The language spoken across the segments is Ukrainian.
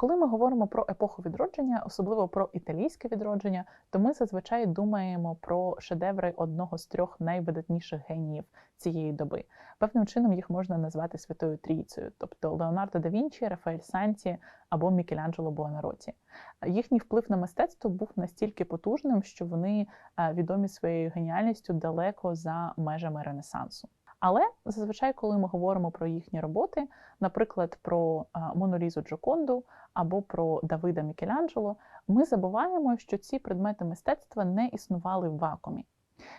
Коли ми говоримо про епоху відродження, особливо про італійське відродження, то ми зазвичай думаємо про шедеври одного з трьох найвидатніших геніїв цієї доби. Певним чином їх можна назвати Святою Трійцею, тобто Леонардо да Вінчі, Рафаель Санті або Мікеланджело Буонароті. Їхній вплив на мистецтво був настільки потужним, що вони відомі своєю геніальністю далеко за межами Ренесансу. Але зазвичай, коли ми говоримо про їхні роботи, наприклад, про Монолізу Джоконду або про Давида Мікеланджело, ми забуваємо, що ці предмети мистецтва не існували в вакуумі.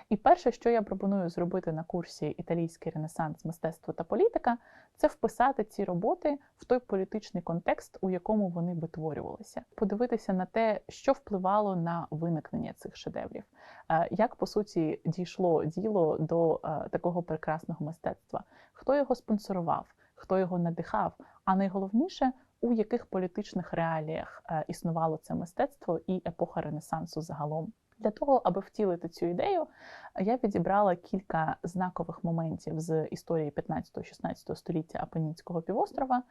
І перше, що я пропоную зробити на курсі Італійський ренесанс, мистецтво та політика, це вписати ці роботи в той політичний контекст, у якому вони витворювалися, подивитися на те, що впливало на виникнення цих шедеврів, е, як по суті дійшло діло до е, такого прекрасного мистецтва, хто його спонсорував, хто його надихав, а найголовніше. У яких політичних реаліях е, існувало це мистецтво і епоха Ренесансу загалом? Для того, аби втілити цю ідею, я відібрала кілька знакових моментів з історії 15-16 століття Апенінського півострова,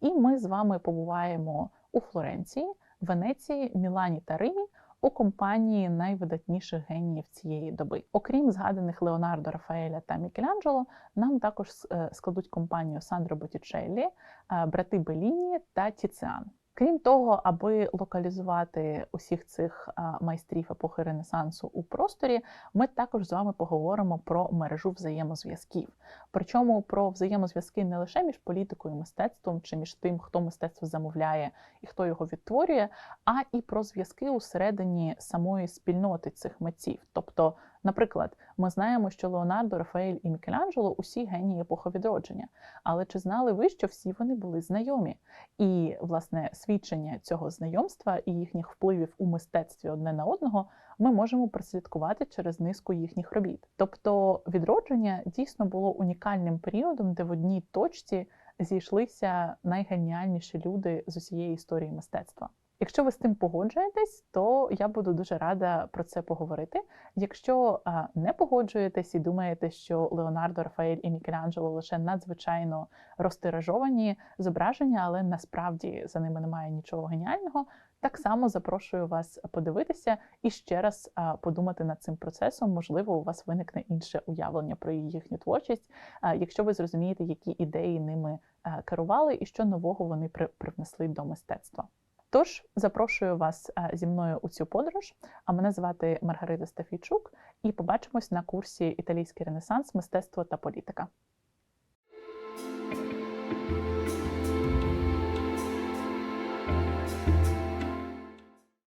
і ми з вами побуваємо у Флоренції, Венеції, Мілані та Римі у компанії найвидатніших геніїв цієї доби. Окрім згаданих Леонардо Рафаеля та Мікеланджело, нам також е, складуть компанію Сандро Боттічеллі, е, брати Беліні та Тіціан. Крім того, аби локалізувати усіх цих майстрів епохи Ренесансу у просторі, ми також з вами поговоримо про мережу взаємозв'язків. Причому про взаємозв'язки не лише між політикою і мистецтвом, чи між тим, хто мистецтво замовляє і хто його відтворює, а і про зв'язки усередині самої спільноти цих митців. Тобто, наприклад, ми знаємо, що Леонардо, Рафаель і Мікеланджело усі генії епохи відродження. Але чи знали ви, що всі вони були знайомі? І, власне, свідчення цього знайомства і їхніх впливів у мистецтві одне на одного ми можемо прослідкувати через низку їхніх робіт. Тобто відродження дійсно було унікальним періодом, де в одній точці зійшлися найгеніальніші люди з усієї історії мистецтва. Якщо ви з тим погоджуєтесь, то я буду дуже рада про це поговорити. Якщо не погоджуєтесь і думаєте, що Леонардо, Рафаель і Мікеланджело лише надзвичайно розтиражовані зображення, але насправді за ними немає нічого геніального, так само запрошую вас подивитися і ще раз подумати над цим процесом. Можливо, у вас виникне інше уявлення про їхню творчість, якщо ви зрозумієте, які ідеї ними керували і що нового вони при привнесли до мистецтва. Тож запрошую вас е, зі мною у цю подорож. А мене звати Маргарита Стафійчук, і побачимось на курсі Італійський ренесанс, мистецтво та політика.